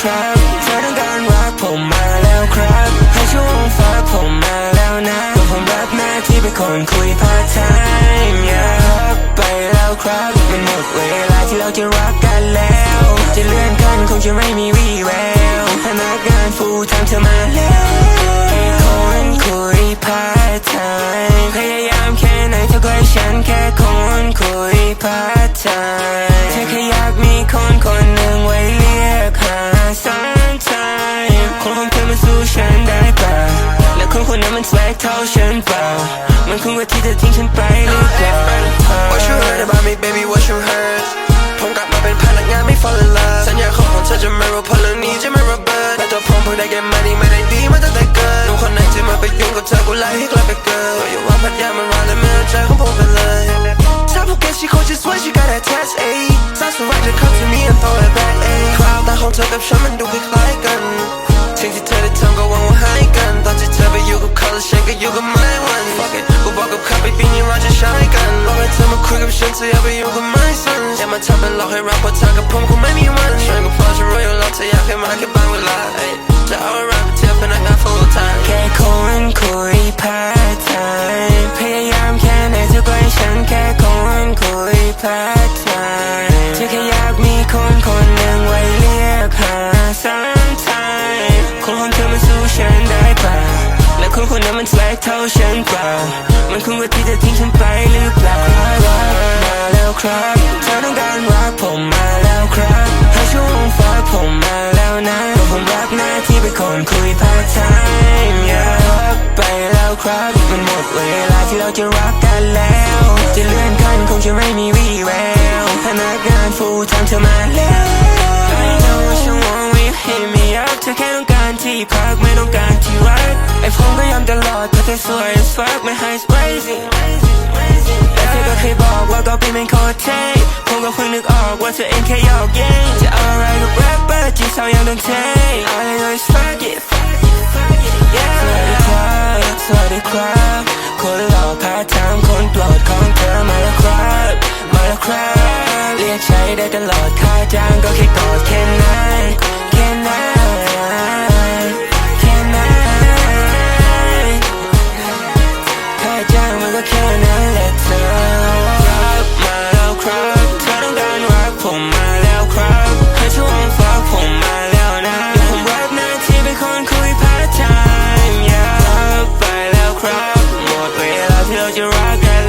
ครับเธอต้องการรักผมมาแล้วครับ ให้ช่วงฟ้าผมมาแล้วนะก็ผมรับหน้าที่เป็นคนคุยพาร์ทไทม์อยาไปแล้วครับ มันหมดเวลาที่เราจะรักกันแล้ว จะเลื่อนกันคงจะไม่มีวี่แววพนักงานฟูลไทม์เธอมาแล้วแค่คนคุยพาร์ทไทม์พยายามแค่ไหนเธอก็ให้ฉันแค่คนคุยพาร์ทไทม์ ฉันได้เปล่าและคนคนนั้นมันสวกเท่าฉันเปล่า มันคงกว่าที่เธอทิ้งฉันไปหรือเปล่า What you heard about me baby what you heard ผมกลับมาเป็นพนักงานไม่ fall in love สัญญาของผมเธอจะไม่รู้พราะเรื่องนี้จะไม่ระเบิดแต่ตัวผมเพิ่งได้แค่มานี่ไม่ได้ดีมาตั้งแต่เกิดหนุ่มคนไหนที่มาไปยุ่งกับเธอกูไล่ให้กลับไปเกิดอย่าว่าพัทยามันร้อนและไม่เอาใจของผมไปเลยถ้าภูเก็ต she cold just when she got a test, ayy สาวสวยจะ come to me and throw it back ayy คราวตาของเธอกับฉันมันดูคล้าย คุยกับฉันเธออย่าไปอยู่กับไม่สันอย่ามาทำเป็นหลอกให้รักเพราะเธอกับผมคงไม่มีวันฉันก็พอจะรู้อยู่แล้วเธออยากให้มาแค่บางเวลาเอ้ยจะเอาอะไรเทียบพนักงาน full time แค่คนคุยพาร์ทไทม์พยายามแค่ไหนเธอก็ให้ฉันแค่คนคุยพาร์ทไทม์เธอแค่อยากมีคนคนหนึ่งไว้เรียกหาสังไทม์คน คนคนนั้นมันแสลกเท่าฉันเปล่า มันคงกว่าที่เธอทิ้งฉันไปหรือเปล่ามาแล้วครับเธอต้องการรักผมมาแล้วครับให้ช่วงฟ้าผมมาแล้วนะผมรับหน้าที่เป็นคนคุยพาร์ทไทม์อย่ากไปแล้วครับ มันหมดเวลาที่เราจะรักกันแล้ว จะเลื่อนขั้นคงจะไม่มีวี่แววพนักงานฟูลไทม์เธอมาแล้ว I know what you want when you hit me up เธอแค่ต้องการ ที่พักไม่ต้องการที่รักไอ้ผมก็ยอมตลอดเพราะเธอสวย as fuck ไม่ high crazy และเธอก็เคยบอกว่าก็เป็นเป็นโคตรเท่ผมก็เพิ่งนึกออกว่าเธอเองแค่หยอกเย้งจะเอาอะไรกับแรปเปอร์จีบสาวยังต้องเท่ All I know is fuck it fuck it fuck it yeah สวัสดีครับสวัสดีครับคนหล่อพาทางคนโปรดของเธอมาแล้วครับมาแล้วครับเรียกใช้ได้ตลอดค่าจ้างก็แค่ for